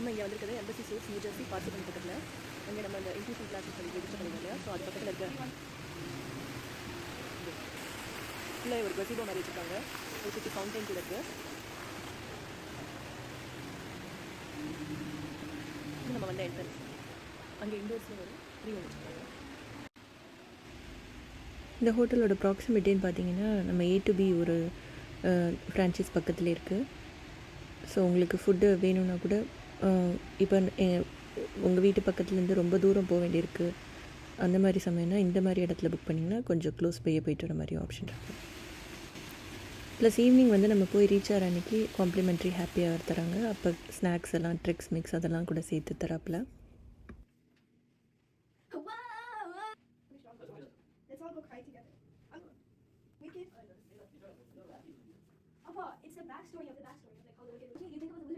நம்ம இங்கே வந்திருக்கிறது Embassy Suites New Jersey Parsippany பக்கத்தில். அங்கே நம்ம அந்த இன்க்ளூசிவ் கிளாஸஸ் சொல்லி ரெஜிஸ்டர் பண்ணிருக்கோம் ஸோ அது பக்கத்தில் இருக்க இல்லை ஒரு கசிபோ மாதிரி வச்சுருக்காங்க. ஒரு சுற்றி ஃபவுண்டைன் கூட இருக்குது இது நம்ம வந்த என்ட்ரன்ஸ் அங்கே இண்டோர்ஸில் ஒரு த்ரீ வச்சுருக்காங்க. இந்த ஹோட்டலோட ப்ராக்சிமிட்டின்னு பார்த்தீங்கன்னா நம்ம ஏ டு பி ஒரு ஃப்ரான்ச்சைஸ் பக்கத்தில் இருக்குது ஸோ உங்களுக்கு ஃபுட்டு வேணும்னா கூட இப்போ உங்கள் வீட்டு பக்கத்துலேருந்து ரொம்ப தூரம் போக வேண்டியிருக்கு அந்த மாதிரி சமயம்னா இந்த மாதிரி இடத்துல புக் பண்ணிங்கன்னா கொஞ்சம் க்ளோஸ் பையே போயிட்டு வர மாதிரி ஆப்ஷன் இருக்குது ப்ளஸ் ஈவினிங் வந்து நம்ம போய் ரீச் ஆகிற அன்றைக்கி காம்ப்ளிமெண்ட்ரி ஹாப்பியாக தராங்க அப்போ ஸ்நாக்ஸ் எல்லாம் ட்ரிக்ஸ் மிக்ஸ் அதெல்லாம் கூட சேர்த்து தராப்புல it's the backstory of the backstory of like how the Wicked. You think about the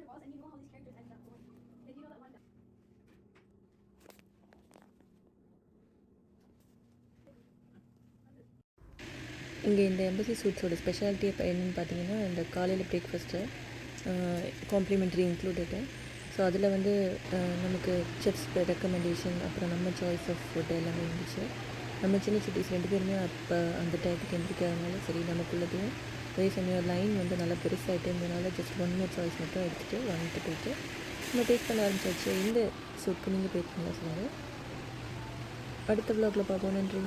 இங்கே இந்த எம்பசி சூட்ஸோட ஸ்பெஷாலிட்டி இப்போ என்னென்னு பார்த்தீங்கன்னா இந்த காலையில் பிரேக்ஃபாஸ்ட்டு காம்ப்ளிமெண்ட்ரி இன்க்ளூடடு ஸோ அதில் வந்து நமக்கு செஃப்ஸ் ரெக்கமெண்டேஷன் அப்புறம் நம்ம சாய்ஸ் ஆஃப் ஃபுட் எல்லாமே இருந்துச்சு. நம்ம சின்ன சிட்டிஸ் ரெண்டு பேருமே அப்போ அந்த டயத்துக்கு எந்திரிக்காதனால சரி நமக்குள்ளதையும் அதே சமயம் லைன் வந்து நல்லா பெருசாகிட்டு இருந்ததுனால ஜஸ்ட் ஒன் மோர் சாய்ஸ் மட்டும் எடுத்துகிட்டு வாங்கிட்டு போயிட்டு நம்ம டேஸ்ட் பண்ண ஆரம்பிச்சாச்சு. இந்த சூட்க்கு நீங்கள் போயிருக்கீங்களா சொன்னார் அடுத்த vlogல பார்ப்போம். நன்றி.